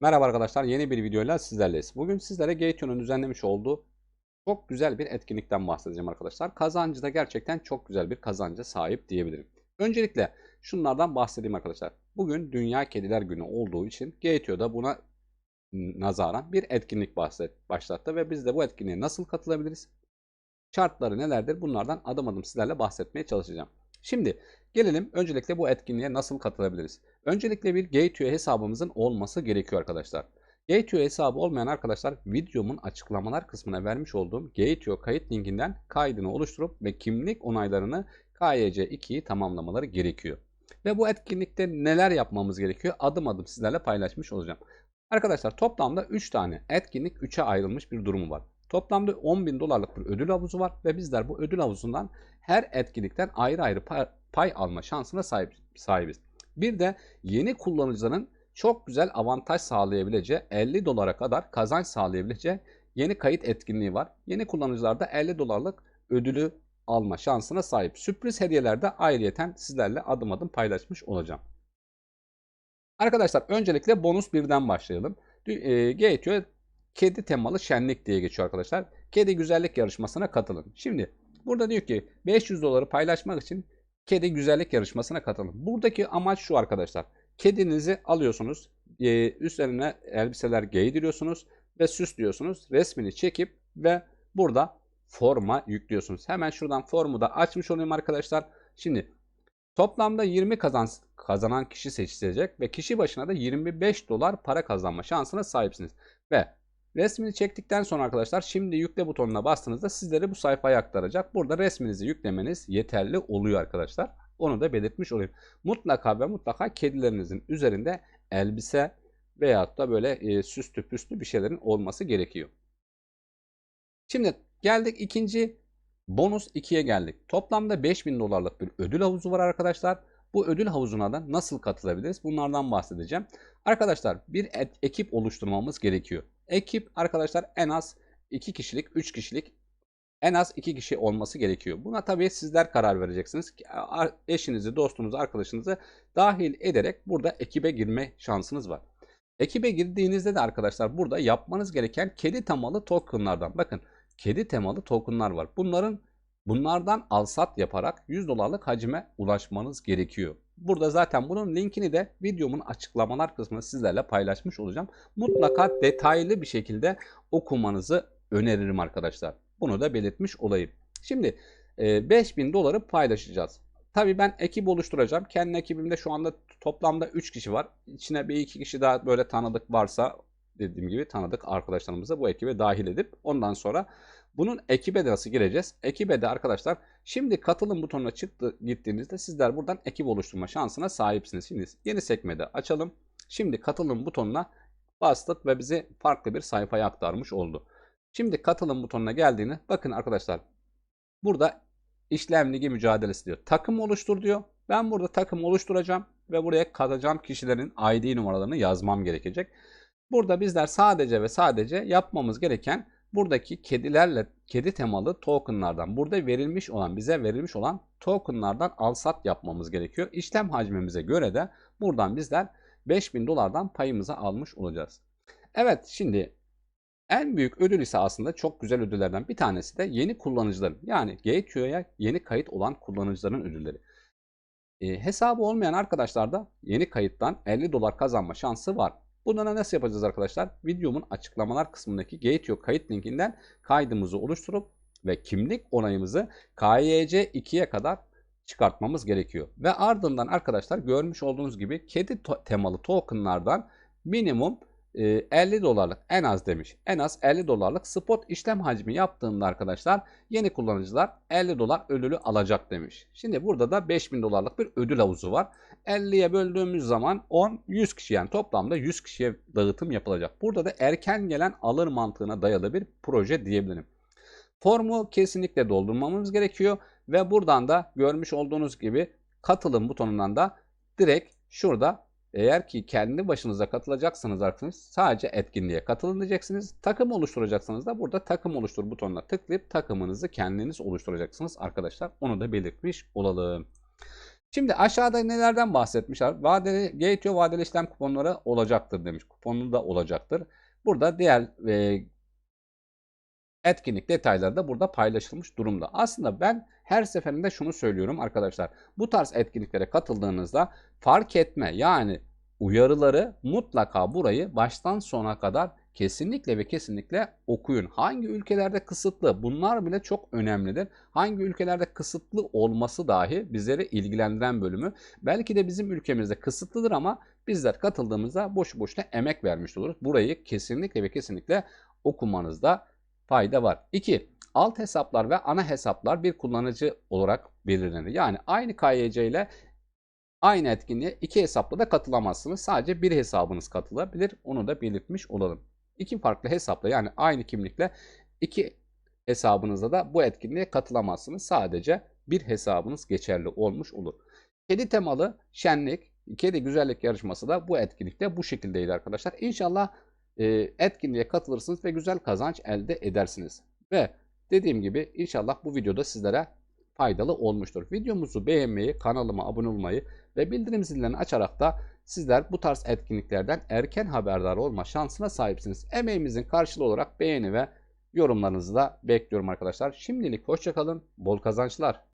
Merhaba arkadaşlar, yeni bir videoyla sizlerleyiz. Bugün sizlere Gateon'un düzenlemiş olduğu çok güzel bir etkinlikten bahsedeceğim arkadaşlar. Kazancı da gerçekten çok güzel bir kazanca sahip diyebilirim. Öncelikle şunlardan bahsedeyim arkadaşlar. Bugün Dünya Kediler Günü olduğu için Gateo da buna nazaran bir etkinlik başlattı ve biz de bu etkinliğe nasıl katılabiliriz? Şartları nelerdir? Bunlardan adım adım sizlerle bahsetmeye çalışacağım. Şimdi gelelim öncelikle bu etkinliğe nasıl katılabiliriz? Öncelikle bir Gateway hesabımızın olması gerekiyor arkadaşlar. Gateway hesabı olmayan arkadaşlar videomun açıklamalar kısmına vermiş olduğum Gateway kayıt linkinden kaydını oluşturup ve kimlik onaylarını KYC2'yi tamamlamaları gerekiyor. Ve bu etkinlikte neler yapmamız gerekiyor adım adım sizlerle paylaşmış olacağım. Arkadaşlar toplamda 3 tane etkinlik 3'e ayrılmış bir durumu var. Toplamda 10 bin dolarlık bir ödül havuzu var ve bizler bu ödül havuzundan her etkinlikten ayrı ayrı pay, alma şansına sahip, sahibiz. Bir de yeni kullanıcıların çok güzel avantaj sağlayabileceği 50 dolara kadar kazanç sağlayabileceği yeni kayıt etkinliği var. Yeni kullanıcılar da 50 dolarlık ödülü alma şansına sahip. Sürpriz hediyeler de ayrıyeten sizlerle adım adım paylaşmış olacağım. Arkadaşlar öncelikle bonus birden başlayalım. E, Gateway kedi temalı şenlik diye geçiyor arkadaşlar. Kedi güzellik yarışmasına katılın. Şimdi burada diyor ki 500 doları paylaşmak için kedi güzellik yarışmasına katılın. Buradaki amaç şu arkadaşlar. Kedinizi alıyorsunuz. E, üstlerine elbiseler giydiriyorsunuz ve süslüyorsunuz. Resmini çekip ve burada forma yüklüyorsunuz. Hemen şuradan formu da açmış olayım arkadaşlar. Şimdi toplamda 20 kazan, kazanan kişi seçilecek ve kişi başına da 25 dolar para kazanma şansına sahipsiniz. Ve resmini çektikten sonra arkadaşlar şimdi yükle butonuna bastığınızda sizleri bu sayfaya aktaracak. Burada resminizi yüklemeniz yeterli oluyor arkadaşlar. Onu da belirtmiş olayım. Mutlaka ve mutlaka kedilerinizin üzerinde elbise veyahut da böyle e, süslü püslü bir şeylerin olması gerekiyor. Şimdi geldik ikinci bonus 2'ye geldik. Toplamda 5000 dolarlık bir ödül havuzu var arkadaşlar. Bu ödül havuzuna da nasıl katılabiliriz? Bunlardan bahsedeceğim. Arkadaşlar bir ekip oluşturmamız gerekiyor. Ekip arkadaşlar en az 2 kişilik, 3 kişilik en az 2 kişi olması gerekiyor. Buna tabii sizler karar vereceksiniz. Eşinizi, dostunuzu, arkadaşınızı dahil ederek burada ekibe girme şansınız var. Ekibe girdiğinizde de arkadaşlar burada yapmanız gereken kedi temalı tokenlardan. Bakın kedi temalı tokenlar var. Bunların bunlardan alsat yaparak 100 dolarlık hacime ulaşmanız gerekiyor. Burada zaten bunun linkini de videomun açıklamalar kısmında sizlerle paylaşmış olacağım. Mutlaka detaylı bir şekilde okumanızı öneririm arkadaşlar. Bunu da belirtmiş olayım. Şimdi 5000 doları paylaşacağız. Tabii ben ekip oluşturacağım. Kendi ekibimde şu anda toplamda 3 kişi var. İçine bir iki kişi daha böyle tanıdık varsa dediğim gibi tanıdık arkadaşlarımızı bu ekibe dahil edip ondan sonra bunun ekibe de nasıl gireceğiz? Ekibe de arkadaşlar şimdi katılım butonuna çıktı gittiğinizde sizler buradan ekip oluşturma şansına sahipsiniz. Şimdi yeni sekmede açalım. Şimdi katılım butonuna bastık ve bizi farklı bir sayfaya aktarmış oldu. Şimdi katılım butonuna geldiğini bakın arkadaşlar burada işlem ligi mücadelesi diyor. Takım oluştur diyor. Ben burada takım oluşturacağım ve buraya katacağım kişilerin ID numaralarını yazmam gerekecek. Burada bizler sadece ve sadece yapmamız gereken buradaki kedilerle kedi temalı tokenlardan burada verilmiş olan bize verilmiş olan tokenlardan alsat yapmamız gerekiyor. İşlem hacmimize göre de buradan bizler 5000 dolardan payımızı almış olacağız. Evet şimdi en büyük ödül ise aslında çok güzel ödüllerden bir tanesi de yeni kullanıcıların yani Gateway'e yeni kayıt olan kullanıcıların ödülleri. E, hesabı olmayan arkadaşlar da yeni kayıttan 50 dolar kazanma şansı var. Bunları nasıl yapacağız arkadaşlar? Videomun açıklamalar kısmındaki Gateway kayıt linkinden kaydımızı oluşturup ve kimlik onayımızı KYC2'ye kadar çıkartmamız gerekiyor. Ve ardından arkadaşlar görmüş olduğunuz gibi kedi temalı tokenlardan minimum 50 dolarlık en az demiş. En az 50 dolarlık spot işlem hacmi yaptığında arkadaşlar yeni kullanıcılar 50 dolar ödülü alacak demiş. Şimdi burada da 5000 dolarlık bir ödül havuzu var. 50'ye böldüğümüz zaman 10 100 kişi yani toplamda 100 kişiye dağıtım yapılacak. Burada da erken gelen alır mantığına dayalı bir proje diyebilirim. Formu kesinlikle doldurmamız gerekiyor ve buradan da görmüş olduğunuz gibi katılım butonundan da direkt şurada eğer ki kendi başınıza katılacaksınız arkadaşlar sadece etkinliğe katılın. Takım oluşturacaksınız da burada takım oluştur butonuna tıklayıp takımınızı kendiniz oluşturacaksınız arkadaşlar. Onu da belirtmiş olalım. Şimdi aşağıda nelerden bahsetmişler? Vadeli, Gateo vadeli işlem kuponları olacaktır demiş. Kuponu da olacaktır. Burada diğer e, etkinlik detayları da burada paylaşılmış durumda. Aslında ben her seferinde şunu söylüyorum arkadaşlar. Bu tarz etkinliklere katıldığınızda fark etme yani uyarıları mutlaka burayı baştan sona kadar kesinlikle ve kesinlikle okuyun. Hangi ülkelerde kısıtlı? Bunlar bile çok önemlidir. Hangi ülkelerde kısıtlı olması dahi bizleri ilgilendiren bölümü. Belki de bizim ülkemizde kısıtlıdır ama bizler katıldığımızda boşu boşuna emek vermiş oluruz. Burayı kesinlikle ve kesinlikle okumanızda fayda var. 2. Alt hesaplar ve ana hesaplar bir kullanıcı olarak belirlenir. Yani aynı KYC ile aynı etkinliğe iki hesapla da katılamazsınız. Sadece bir hesabınız katılabilir. Onu da belirtmiş olalım. İki farklı hesapla yani aynı kimlikle iki hesabınızda da bu etkinliğe katılamazsınız. Sadece bir hesabınız geçerli olmuş olur. Kedi temalı şenlik, kedi güzellik yarışması da bu etkinlikte bu şekildeydi arkadaşlar. İnşallah etkinliğe katılırsınız ve güzel kazanç elde edersiniz. Ve dediğim gibi inşallah bu videoda sizlere faydalı olmuştur. Videomuzu beğenmeyi, kanalıma abone olmayı ve bildirim zillerini açarak da sizler bu tarz etkinliklerden erken haberdar olma şansına sahipsiniz. Emeğimizin karşılığı olarak beğeni ve yorumlarınızı da bekliyorum arkadaşlar. Şimdilik hoşçakalın, bol kazançlar.